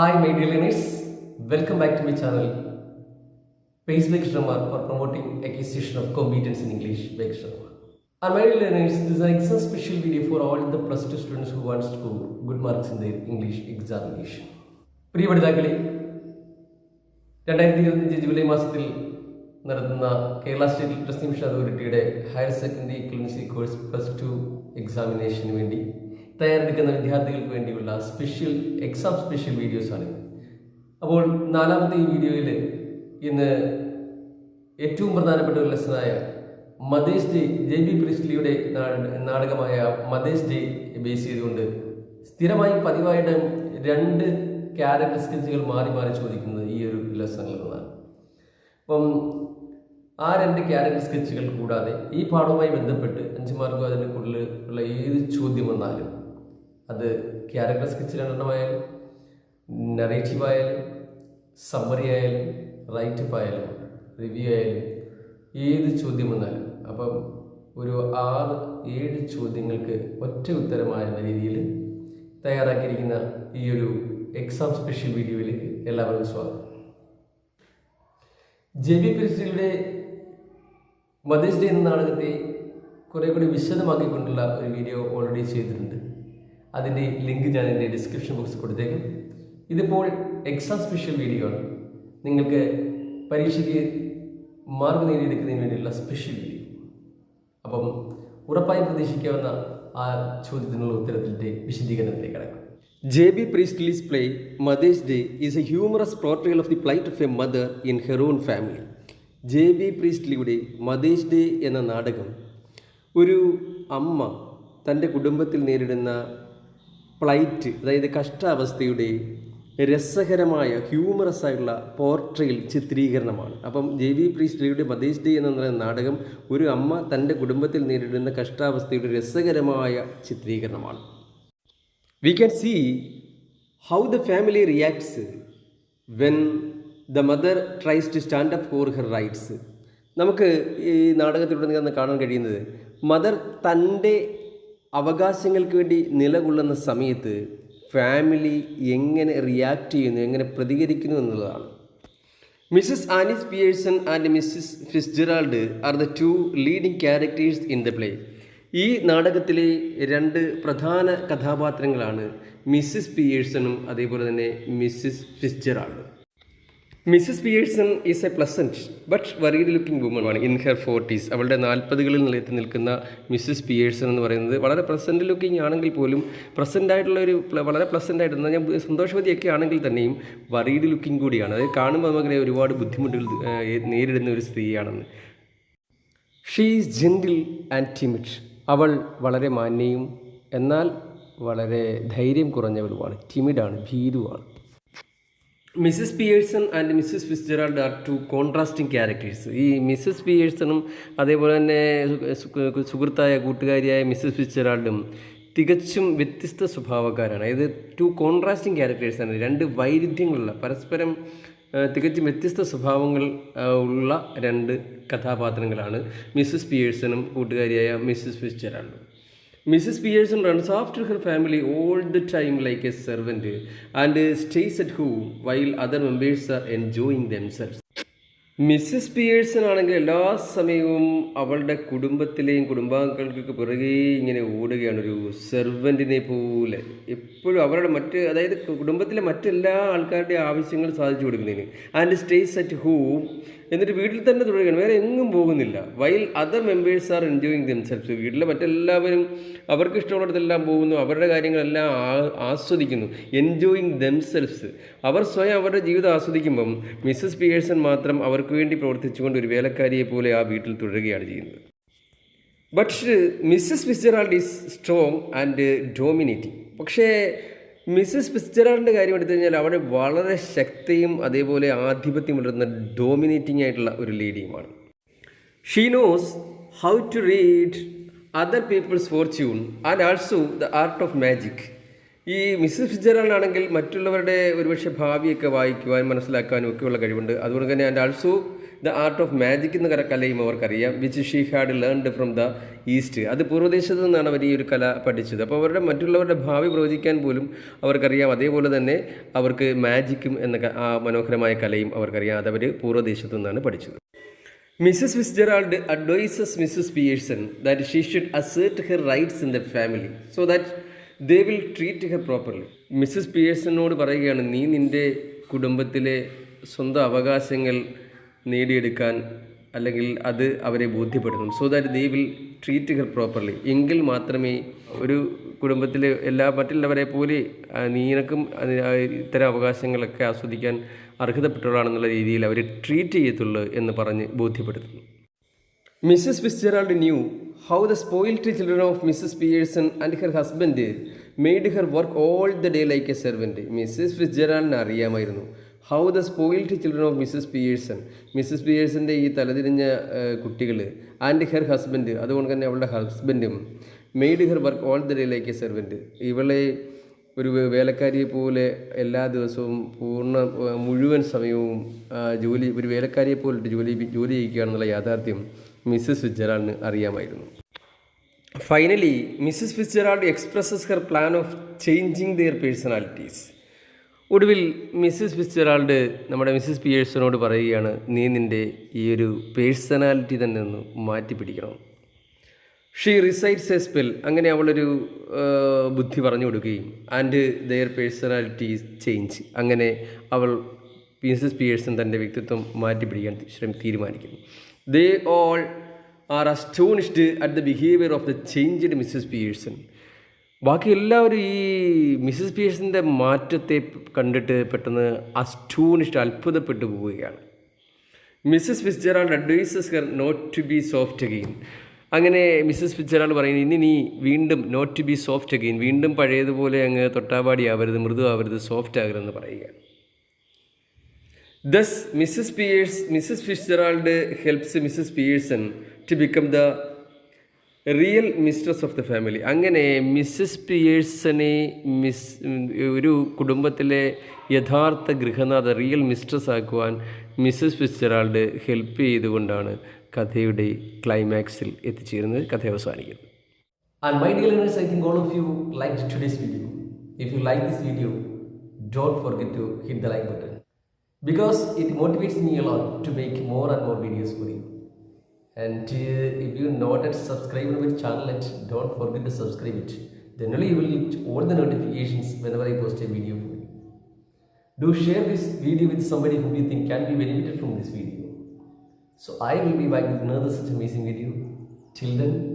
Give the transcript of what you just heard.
Hi, my dear learners. Welcome back to my channel. Pace by Krishnamar for promoting acquisition of competence in English by Krishnamar. And my dear learners, this is an exam special video for all the plus two students who wants to score good marks in their English examination. പ്രിയ പഠിതാക്കളെ രണ്ടായിരത്തി ഇരുപത്തിയഞ്ച് July മാസത്തിൽ നടത്തുന്ന Kerala state literacy mission അതോറിറ്റിയുടെ higher secondary equivalency course plus two എക്സാമിനേഷന് വേണ്ടി തയ്യാറെടുക്കുന്ന വിദ്യാർത്ഥികൾക്ക് വേണ്ടിയുള്ള സ്പെഷ്യൽ എക്സാം സ്പെഷ്യൽ വീഡിയോസാണ് അപ്പോൾ നാലാമത്തെ ഈ വീഡിയോയിൽ ഇന്ന് ഏറ്റവും പ്രധാനപ്പെട്ട ഒരു ലെസണായ മദേഴ്സ് ഡേ ജെ ബി പ്രിസ്ലിയുടെ നാടകമായ മദേഴ്സ് ഡേ ബേസ് ചെയ്തുകൊണ്ട് സ്ഥിരമായി പതിവായിട്ട് രണ്ട് ക്യാരക്ടർ സ്കെച്ചുകൾ മാറി മാറി ചോദിക്കുന്നത് ഈ ഒരു ലെസണിൽ നിന്നാണ്. അപ്പം ആ രണ്ട് ക്യാരക്ടർ സ്കെച്ചുകൾ കൂടാതെ ഈ പാഠവുമായി ബന്ധപ്പെട്ട് അഞ്ച് മാർക്കും അതിന്റെ കൂടുതൽ ഉള്ള ഏത് ചോദ്യം വന്നാലും അത് ക്യാരക്ടർ സ്കെച്ച് രണ്ടെണ്ണമായാലും നറേറ്റീവ് ആയാലും സമ്മറി ആയാലും റൈറ്റപ്പ് ആയാലും റിവ്യൂ ആയാലും ഏത് ചോദ്യം വന്നാലും അപ്പം ഒരു ആറ് ഏഴ് ചോദ്യങ്ങൾക്ക് ഒറ്റ ഉത്തരമായ രീതിയിൽ തയ്യാറാക്കിയിരിക്കുന്ന ഈ ഒരു എക്സാം സ്പെഷ്യൽ വീഡിയോയിലേക്ക് എല്ലാവർക്കും സ്വാഗതം. ജെ ബി പരിസ്ഥിതിയുടെ മദേഴ്സ് ഡേ എന്ന നാടകത്തെ കുറെ കൂടി വിശദമാക്കിക്കൊണ്ടുള്ള ഒരു വീഡിയോ ഓൾറെഡി ചെയ്തിട്ടുണ്ട്. അതിന്റെ ലിങ്ക് ഞാൻ എന്റെ ഡിസ്ക്രിപ്ഷൻ ബോക്സിൽ കൊടുത്തേക്കും. ഇതിപ്പോൾ എക്സാം സ്പെഷ്യൽ വീഡിയോ ആണ്. നിങ്ങൾക്ക് പരീക്ഷയ്ക്ക് മാർക്ക് നേടിയെടുക്കുന്നതിന് വേണ്ടിയുള്ള സ്പെഷ്യൽ വീഡിയോ അപ്പം ഉറപ്പായി പ്രതീക്ഷിക്കാവുന്ന ആ ചോദ്യത്തിനുള്ള ഉത്തരത്തിന്റെ വിശദീകരണത്തിലേക്ക് കടക്കാം. J B Priestley's play Mother's Day is a humorous portrayal of the plight of a mother in her own family J B പ്രീസ്റ്റ്ലിയുടെ Mother's Day എന്ന നാടകം ഒരു അമ്മ തന്റെ കുടുംബത്തിൽ നേരിടുന്ന പ്ലൈറ്റ് അതായത് കഷ്ടാവസ്ഥയുടെ രസകരമായ ഹ്യൂമറസ് ആയിട്ടുള്ള പോർട്രയിൽ ചിത്രീകരണമാണ്. അപ്പം ജെ വി പ്രീസ്ലിയുടെ മദേഴ്സ് ഡേ എന്ന് പറയുന്ന നാടകം ഒരു അമ്മ തന്റെ കുടുംബത്തിൽ നേരിടുന്ന കഷ്ടാവസ്ഥയുടെ രസകരമായ ചിത്രീകരണമാണ്. We can see how the family reacts when the mother tries to stand up for her rights നമുക്ക് ഈ നാടകത്തിലൂടെ കാണാൻ കഴിയുന്നത് മദർ തന്റെ അവകാശങ്ങൾക്ക് വേണ്ടി നിലകൊള്ളുന്ന സമയത്ത് ഫാമിലി എങ്ങനെ റിയാക്ട് ചെയ്യുന്നു എങ്ങനെ പ്രതികരിക്കുന്നു എന്നുള്ളതാണ്. Mrs Annie's Pearson and Mrs Fitzgerald are the two leading characters in the play ഈ നാടകത്തിലെ രണ്ട് പ്രധാന കഥാപാത്രങ്ങളാണ് മിസ്സിസ് പിയേഴ്സണും അതേപോലെ തന്നെ Mrs ഫിസ്ജെറാൾഡും. Mrs Pearson is a pleasant but worried looking woman ആണ്. ഇൻ ഹെർ ഫോർട്ടീസ് അവളുടെ നാൽപ്പതുകളിൽ നിലയത്ത് നിൽക്കുന്ന മിസ്സിസ് പിയേഴ്സൺ എന്ന് പറയുന്നത് വളരെ പ്ലസന്റ് ലുക്കിംഗ് ആണെങ്കിൽ പോലും പ്രസന്റ് ആയിട്ടുള്ള ഒരു വളരെ പ്ലസന്റ് ആയിട്ട് ഞാൻ സന്തോഷവതിയൊക്കെ ആണെങ്കിൽ തന്നെയും വറീഡ് ലുക്കിംഗ് കൂടിയാണ്. അത് കാണുമ്പോൾ നമുക്ക് ഒരുപാട് ബുദ്ധിമുട്ടുകൾ നേരിടുന്ന ഒരു സ്ത്രീയാണെന്ന്. She is gentle and timid അവൾ വളരെ മാന്യയും എന്നാൽ വളരെ ധൈര്യം കുറഞ്ഞവളുമാണ്. ടിമിഡാണ് ഭീരുവാണ്. Mrs Pearson and Mrs Fitzgerald are two contrasting characters ഈ മിസ്സസ് പിയേഴ്സണും അതേപോലെ തന്നെ സുഹൃത്തായ കൂട്ടുകാരിയായ മിസ്സിസ് ഫിസ്ജെറാൾഡും തികച്ചും വ്യത്യസ്ത സ്വഭാവക്കാരാണ്. അതായത് ടു കോൺട്രാസ്റ്റിംഗ് ക്യാരക്ടേഴ്സാണ് രണ്ട് വൈരുദ്ധ്യങ്ങളുള്ള പരസ്പരം തികച്ചും വ്യത്യസ്ത സ്വഭാവങ്ങൾ ഉള്ള രണ്ട് കഥാപാത്രങ്ങളാണ് മിസ്സസ് പിയേഴ്സണും കൂട്ടുകാരിയായ Mrs ഫിസ്ജെറാൾഡും Mrs Pearson runs after her family all the time like a servant and stays at home while other members are enjoying themselves Mrs Pearson ആണെങ്കിൽ എല്ലാ സമയവും അവളുടെ കുടുംബത്തിലെയും കുടുംബാംഗങ്ങൾക്ക് പിറകെ ഇങ്ങനെ ഓടുകയാണ് ഒരു സെർവന്റിനെ പോലെ. എപ്പോഴും അവരുടെ മറ്റ് അതായത് കുടുംബത്തിലെ മറ്റെല്ലാ ആൾക്കാരുടെ ആവശ്യങ്ങൾ സാധിച്ചു കൊടുക്കുന്നതിന്. ആൻഡ് സ്റ്റേസ് അറ്റ് ഹോം എന്നിട്ട് വീട്ടിൽ തന്നെ തുടരുകയാണ്. വേറെ എങ്ങും പോകുന്നില്ല. While other members are enjoying themselves വീട്ടിലെ മറ്റെല്ലാവരും അവർക്ക് ഇഷ്ടമുള്ളിടത്തെല്ലാം പോകുന്നു. അവരുടെ കാര്യങ്ങളെല്ലാം ആസ്വദിക്കുന്നു. എൻജോയിങ് ദംസെൽസ് അവർ സ്വയം അവരുടെ ജീവിതം ആസ്വദിക്കുമ്പം മിസ്സസ് പിയേഴ്സൺ മാത്രം അവർക്ക് വേണ്ടി പ്രവർത്തിച്ചുകൊണ്ട് ഒരു വേലക്കാരിയെ പോലെ ആ വീട്ടിൽ തുടരുകയാണ് ചെയ്യുന്നത്. But Mrs Fitzgerald is strong and dominating പക്ഷേ മിസ്സസ് ഫിസ്ജെറാൾഡിന്റെ കാര്യം എടുത്തു കഴിഞ്ഞാൽ അവിടെ വളരെ ശക്തിയും അതേപോലെ ആധിപത്യം പുലർത്തുന്ന ഡോമിനേറ്റിംഗ് ആയിട്ടുള്ള ഒരു ലേഡിയുമാണ് she knows how to read other people's fortune and also the art of magic ഈ മിസ്സസ് ഫിജറാൾഡ് ആണെങ്കിൽ മറ്റുള്ളവരുടെ ഒരുപക്ഷെ ഭാവിയൊക്കെ വായിക്കുവാൻ മനസ്സിലാക്കാനും ഒക്കെയുള്ള കഴിവുണ്ട്. അതുകൊണ്ട് തന്നെ and also the art of magic എന്ന കല- കലയും അവർക്കറിയാം. Which she had learned from the East അത് പൂർവദേശത്ത് നിന്നാണ് അവർ ഈ ഒരു കല പഠിച്ചത്. അപ്പോൾ അവരുടെ മറ്റുള്ളവരുടെ ഭാവി പ്രവചിക്കാൻ പോലും അവർക്കറിയാം. അതേപോലെ തന്നെ അവർക്ക് മാജിക്കും എന്ന ആ മനോഹരമായ കലയും അവർക്കറിയാം. അതവർ പൂർവദേശത്ത് നിന്നാണ് പഠിച്ചത്. Mrs Fitzgerald advises Mrs Pearson that she should assert her rights in the family so that they will treat her properly Mrs പിയേഴ്സണിനോട് പറയുകയാണ് നീ നിന്റെ കുടുംബത്തിലെ സ്വന്തം അവകാശങ്ങൾ നേടിയെടുക്കാൻ അല്ലെങ്കിൽ അത് അവരെ ബോധ്യപ്പെടുത്തണം so that they will treat her properly എങ്കിൽ മാത്രമേ ഒരു കുടുംബത്തിലെ എല്ലാ മറ്റുള്ളവരെ പോലെ നീനക്കും ഇത്തരം അവകാശങ്ങളൊക്കെ ആസ്വദിക്കാൻ അർഹതപ്പെട്ടവളാണെന്നുള്ള രീതിയിൽ അവർ ട്രീറ്റ് ചെയ്യത്തുള്ളൂ എന്ന് പറഞ്ഞ് ബോധ്യപ്പെടുത്തുന്നു. Mrs Fitzgerald knew how the spoiled children of Mrs Pearson and her husband made her work all the day like a servant Mrs ഫിസ്ജെറാൾഡിന് അറിയാമായിരുന്നു. How the spoiled children of Mrs Pearson Mrs പിയേഴ്സന്റെ ഈ തലതിരിഞ്ഞ കുട്ടികൾ and her husband അതുകൊണ്ട് തന്നെ അവളുടെ ഹസ്ബൻഡും made her work all the day like a servant ഇവളെ ഒരു വേലക്കാരിയെ പോലെ എല്ലാ ദിവസവും പൂർണ മുഴുവൻ സമയവും ജോലി ഒരു വേലക്കാരിയെ പോലെ ജോലി ജോലി ചെയ്യുകയാണെന്നുള്ള യാഥാർത്ഥ്യം മിസ്സസ് ഫിറ്റ്ജറാളിന് അറിയാമായിരുന്നു. Finally Mrs Fitzgerald expresses her plan of changing their personalities ഒടുവിൽ മിസ്സിസ് ഫിസ്റ്ററാൾഡ് നമ്മുടെ മിസ്സിസ് പിയേഴ്സണോട് പറയുകയാണ് നീ നിന്റെ ഈ ഒരു പേഴ്സണാലിറ്റി തന്നെ ഒന്ന് മാറ്റി പിടിക്കണം. ഷീ റിസൈറ്റ്സ് എ സ്പെൽ അങ്ങനെ അവളൊരു ബുദ്ധി പറഞ്ഞു കൊടുക്കുകയും ആൻഡ് ദെയർ പേഴ്സണാലിറ്റി ചേഞ്ച് അങ്ങനെ അവൾ മിസസ് പിയേഴ്സൺ തന്റെ വ്യക്തിത്വം മാറ്റി പിടിക്കാൻ ശ്രമി തീരുമാനിക്കുന്നു. They all are astonished at the behaviour of the changed Mrs Pearson ബാക്കി എല്ലാവരും ഈ മിസ്സസ് പിയേഴ്സിന്റെ മാറ്റത്തെ കണ്ടിട്ട് പെട്ടെന്ന് അസ്റ്റൂണിഷ്ട അത്ഭുതപ്പെട്ടു പോവുകയാണ്. Mrs Fitzgerald advises her not to be soft again. അങ്ങനെ മിസ്സസ് ഫിസ്ജെറാൾഡ് പറയുന്നത് ഇനി നീ വീണ്ടും not to be soft again. വീണ്ടും പഴയതുപോലെ അങ്ങ് തൊട്ടാപാടി ആവരുത് മൃദു ആവരുത് സോഫ്റ്റ് ആകരുതെന്ന് പറയുക thus Mrs Pierce Mrs Fitzgerald helps Mrs Pearson to become the real mistress of the family അങ്ങനെ മിസ്സസ് പിയേഴ്സനെ മിസ് ഒരു കുടുംബത്തിലെ യഥാർത്ഥ ഗൃഹനാഥ റിയൽ മിസ്ട്രസ് ആക്കുവാൻ മിസ്സസ് ഫിസ്ജെറാൾഡ് ഹെൽപ്പ് ചെയ്തുകൊണ്ടാണ് കഥയുടെ ക്ലൈമാക്സിൽ എത്തിച്ചേരുന്നത് കഥ അവസാനിക്കുന്നത് And my dear learners, I think all of you liked today's video. If you like this video, don't forget to hit the like button because it motivates me a lot to make more and more videos for you. And uh, if you're not yet subscribed to my channel, yet, don't forget to subscribe it. Then only you will get all the notifications whenever I post a video for you. Do share this video with somebody whom you think can be benefited from this video. So I will be back with another such amazing video. Till then,